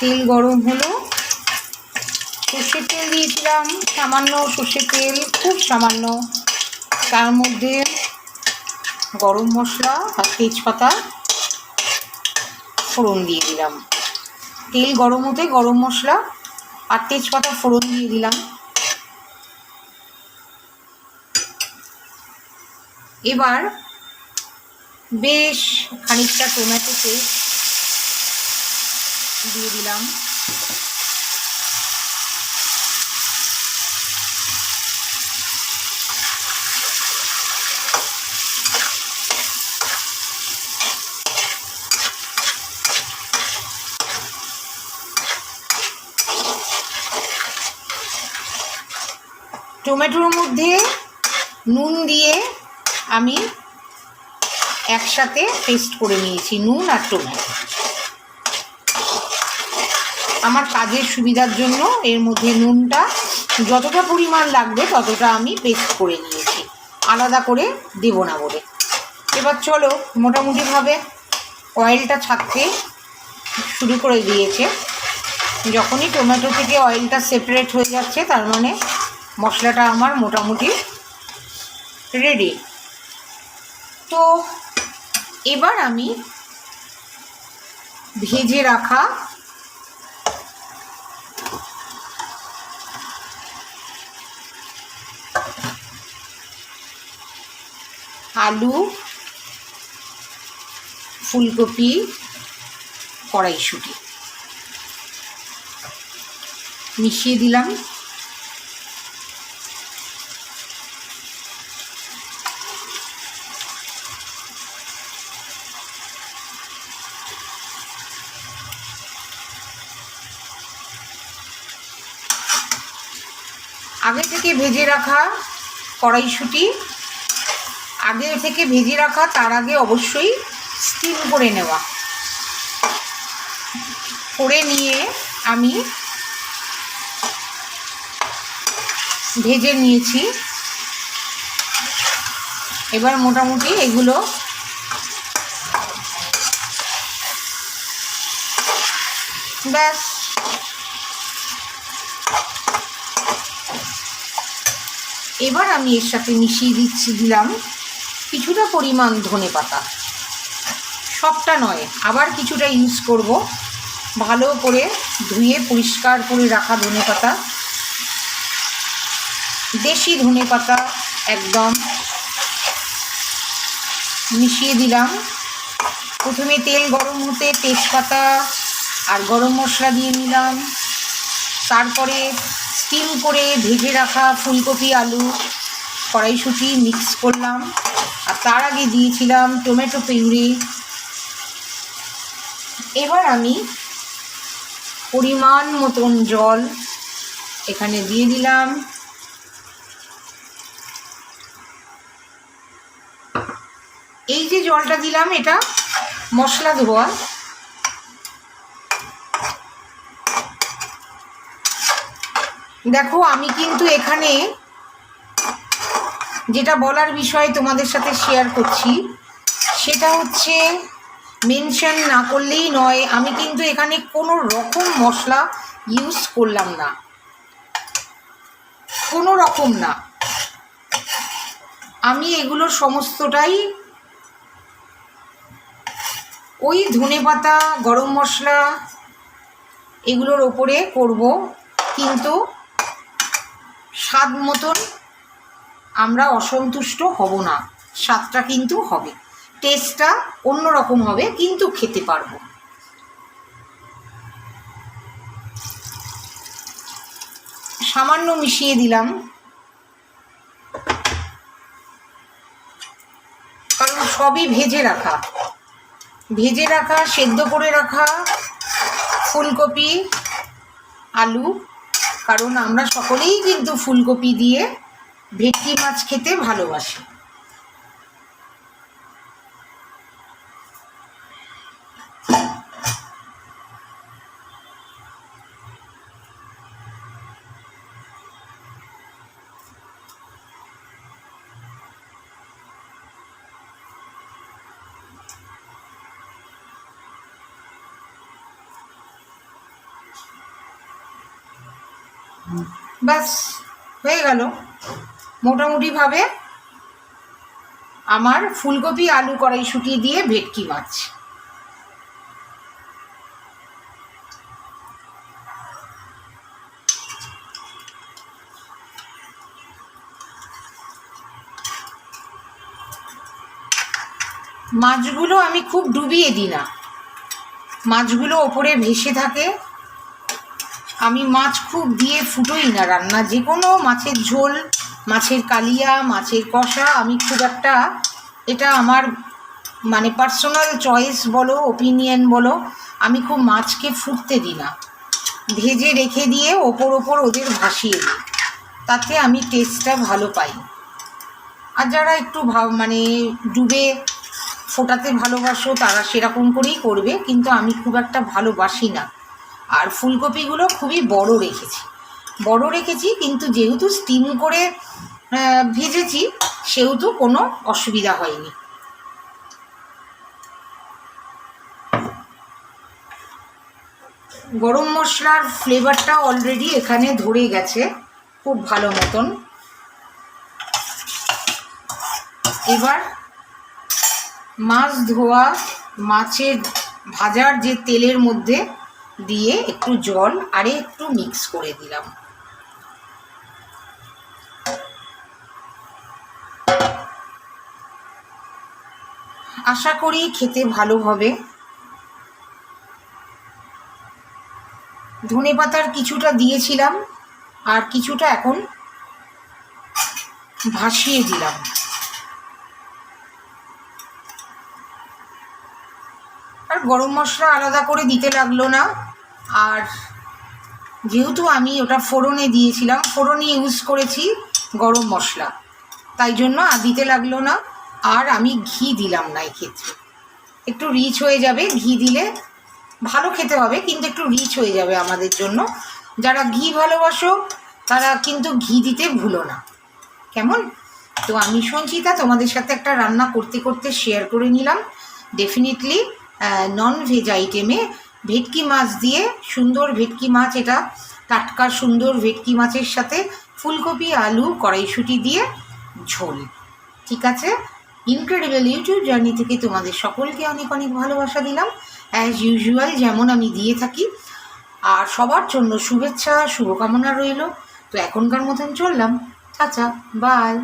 তেল গরম হলো। সর্ষের তেল দিয়েছিলাম, সামান্য সর্ষের তেল, খুব সামান্য। তার মধ্যে গরম মশলা আর তেজপাতা, ফোড়ন দিয়ে দিলাম। তেল গরম হতে গরম মশলা আর তেজপাতা, ফোড়ন দিয়ে দিলাম। এবার বেশ খানিকটা টমেটো পেস্ট দিয়ে দিলাম। টমেটোর মধ্যে নুন দিয়ে আমি একসাথে পেস্ট করে নিয়েছি নুন আর টমেটো। আমার কাজের সুবিধার জন্য এর মধ্যে নুনটা যতটা পরিমাণ লাগবে ততটা আমি পেস্ট করে নিয়েছি। আলাদা করে দেব না বলে। এবার চলো, মোটামুটিভাবে অয়েলটা ছাড়তে শুরু করে দিয়েছে। যখনই টমেটো থেকে অয়েলটা সেপারেট হয়ে যাচ্ছে, তার মানে মশলাটা আমার মোটামুটি রেডি তো এবার আমি ভেজে রাখা আলু ফুলকপি কড়াইশুঁটি। মিশিয়ে দিলাম। আগে থেকে ভেজে রাখা কড়াইশুঁটি আগে থেকে ভেজে রাখা, তার আগে অবশ্যই স্টিম করে নেওয়া। করে নিয়ে আমি ভেজে নিয়েছি। এবার মোটামুটি এগুলো ব্যাস। এবার আমি এর সাথে মিশিয়ে দিচ্ছি, দিলাম কিছুটা পরিমাণ ধনে পাতা। সবটা নয়, আবার কিছুটা ইউজ করব। ভালো করে ধুয়ে পরিষ্কার করে রাখা ধনে পাতা। দেশি ধনে পাতা একদম। মিশিয়ে দিলাম। প্রথমে তেল গরম হতে তেজপাতা আর গরম মশলা দিয়ে নিলাম। তারপরে স্টিম করে ভেজে রাখা ফুলকপি, আলু, কড়াইশুঁটি মিক্স করলাম। তার আগে দিয়েছিলাম টমেটো পিউরি। এবার আমি পরিমাণ মতন জল এখানে দিয়ে দিলাম। এই যে জলটা দিলাম, এটা মশলা ধোয়া দেখো, আমি কিন্তু এখানে যেটা বলার বিষয় তোমাদের সাথে শেয়ার করছি, সেটা হচ্ছে মেনশন না করলেই নয়, আমি কিন্তু এখানে কোনো রকম মশলা ইউজ করলাম না। কোনো রকম না। আমি এগুলো সমস্তটাই ওই ধনে পাতা, গরম মশলা এগুলোর ওপরে করব, কিন্তু স্বাদ মতন আমরা অসন্তুষ্ট হব না। স্বাদটা কিন্তু হবে। টেস্টটা অন্যরকম হবে, কিন্তু খেতে পারব। সামান্য মিশিয়ে দিলাম। কারণ সবই ভেজে রাখা। ভেজে রাখা, সেদ্ধ করে রাখা ফুলকপি, আলু। কারণ আমরা সকলেই কিন্তু ফুলকপি দিয়ে ভেটকি মাছ খেতে ভালোবাসে। ব্যাস হয়ে গেল। মোটামুটিভাবে আমার ফুলকপি, আলু কড়াইশুটি দিয়ে ভেটকি মাছ মাছগুলো আমি খুব ডুবিয়ে দিই না। মাছগুলো ওপরে ভেসে থাকে। আমি মাছ খুব দিয়ে ফুটোই না রান্না যে কোনো মাছের ঝোল মাছের কালিয়া, মাছের কষা, আমি খুব একটা এটা আমার মানে পার্সোনাল চয়েস বলো ওপিনিয়ন বলো, আমি খুব মাছকে ফুটতে দিই না। ভেজে রেখে দিয়ে ওপর ওপর ওদের ভাসিয়ে দিই। তাতে আমি টেস্টটা ভালো পাই। আর যারা একটু ভাব মানে ডুবে ফোটাতে ভালোবাসো, তারা সেরকম করেই করবে, কিন্তু আমি খুব একটা ভালোবাসি না। আর ফুলকপিগুলো খুবই বড় রেখেছি। বড় রেখেছি, কিন্তু যেহেতু স্টিম করে ভেজেছি, সেহেতু কোনো অসুবিধা হয়নি। গরম মশলার ফ্লেভারটা অলরেডি এখানে ধরে গেছে, খুব ভালো মতন। এবার মাছ ধোয়া, মাছের ভাজার যে তেলের মধ্যে দিয়ে একটু জল, আরে একটু মিক্স করে দিলাম। আশা করি খেতে ভালো হবে। ধনে পাতার কিছুটা দিয়েছিলাম আর কিছুটা এখন ভাসিয়ে দিলাম। আর গরম মশলা আলাদা করে দিতে লাগল না। আর যেহেতু আমি ওটা ফোড়নে দিয়েছিলাম, ফোড়নে ইউজ করেছি গরম মশলা। তাই জন্য আর দিতে লাগল না। আর আমি ঘি দিলাম না এক্ষেত্রে। একটু রিচ হয়ে যাবে, ঘি দিলে ভালো খেতে হবে, কিন্তু একটু রিচ হয়ে যাবে আমাদের জন্য। যারা ঘি ভালোবাসো, তারা কিন্তু ঘি দিতে ভুলো না। কেমন? তো আমি সঞ্চিতা, তোমাদের সাথে একটা রান্না করতে করতে শেয়ার করে নিলাম। ডেফিনেটলি নন ভেজ আইটেমে ভেটকি মাছ দিয়ে সুন্দর ভেটকি মাছ, এটা টাটকা সুন্দর ভেটকি মাছের সাথে ফুলকপি, আলু, কড়াইশুঁটি দিয়ে ঝোল। ঠিক আছে? ইনক্রেডিবল ইউটিউব জার্নি থেকে তোমাদের সকলকে অনেক অনেক ভালোবাসা দিলাম। অ্যাজ ইউজুয়াল যেমন আমি দিয়ে থাকি। আর সবার জন্য শুভেচ্ছা, শুভকামনা রইল। তো এখনকার মতন চললাম। আচ্ছা বাই